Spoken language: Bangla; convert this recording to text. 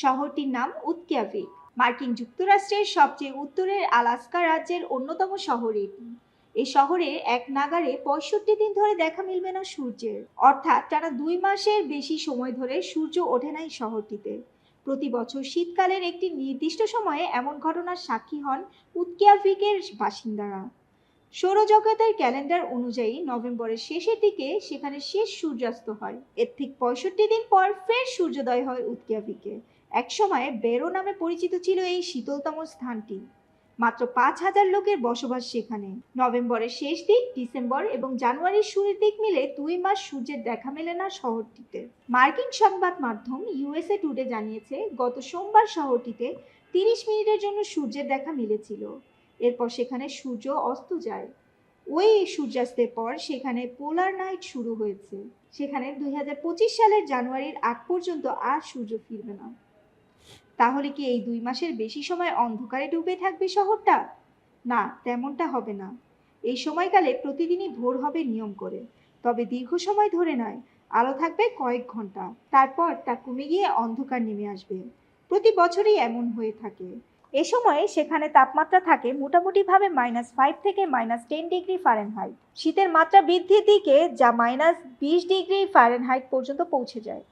শহরটির নাম উৎকিয়াভিক মার্কিন যুক্তরাষ্ট্রের সবচেয়ে উত্তরের আলাস্কা রাজ্যের অন্যতম শহর এটি। এই শহরে এক নাগারে পঁয়ষট্টি দিন ধরে দেখা মিলবে না সূর্যের। অর্থাৎ টানা দুই মাসের বেশি সময় ধরে সূর্য ওঠে না এই শহরটিতে। প্রতি বছর শীতকালের একটি নির্দিষ্ট সময়ে এমন ঘটনার সাক্ষী হন উৎকিয়াভিকের বাসিন্দারা। সৌরজগতের ক্যালেন্ডার অনুযায়ী নভেম্বরের শেষের দিকে সেখানে শেষ সূর্যাস্ত হয়। এর ঠিক পঁয়ষট্টি দিন পর ফের সূর্যোদয় হয় উৎকিয়াভিকে। একসময় বেরো নামে পরিচিত ছিল এই শীতলতম স্থানটি। মাত্র পাঁচ হাজার লোকের বসবাস সেখানে। নভেম্বরের শেষ দিক, ডিসেম্বর এবং জানুয়ারির শুরুর দিক মিলে দুই মাস সূর্যের দেখা মেলে না শহরটিতে। মার্কিন সংবাদ মাধ্যম ইউএসএ টুডে জানিয়েছে, গত সোমবার শহরটিতে তিরিশ মিনিটের জন্য সূর্যের দেখা মিলেছিল। এরপর সেখানে সূর্য অস্ত যায়। ওই সূর্যাস্তের পর সেখানে পোলার নাইট শুরু হয়েছে। সেখানে দুই হাজার পঁচিশ সালের জানুয়ারির আগ পর্যন্ত আর সূর্য ফিরবে না। তাহলে কি এই দুই মাসের বেশি সময় অন্ধকারে ডুবে থাকবে শহরটা? না, তেমনটা হবে না। এই সময়কালে প্রতিদিনই ভোর হবে নিয়ম করে। তবে দীর্ঘ সময় ধরে নয়, আলো থাকবে কয়েক ঘণ্টা। তারপর তা কমে গিয়ে অন্ধকার নেমে আসবে। প্রতি বছরই এমন হয়ে থাকে। এ সময়ে সেখানে তাপমাত্রা থাকে মোটামুটিভাবে মাইনাস ফাইভ থেকে মাইনাস টেন ডিগ্রি ফারেনহাইট। শীতের মাত্রা বৃদ্ধির দিকে যা মাইনাস বিশ ডিগ্রি ফারেনহাইট পর্যন্ত পৌঁছে যায়।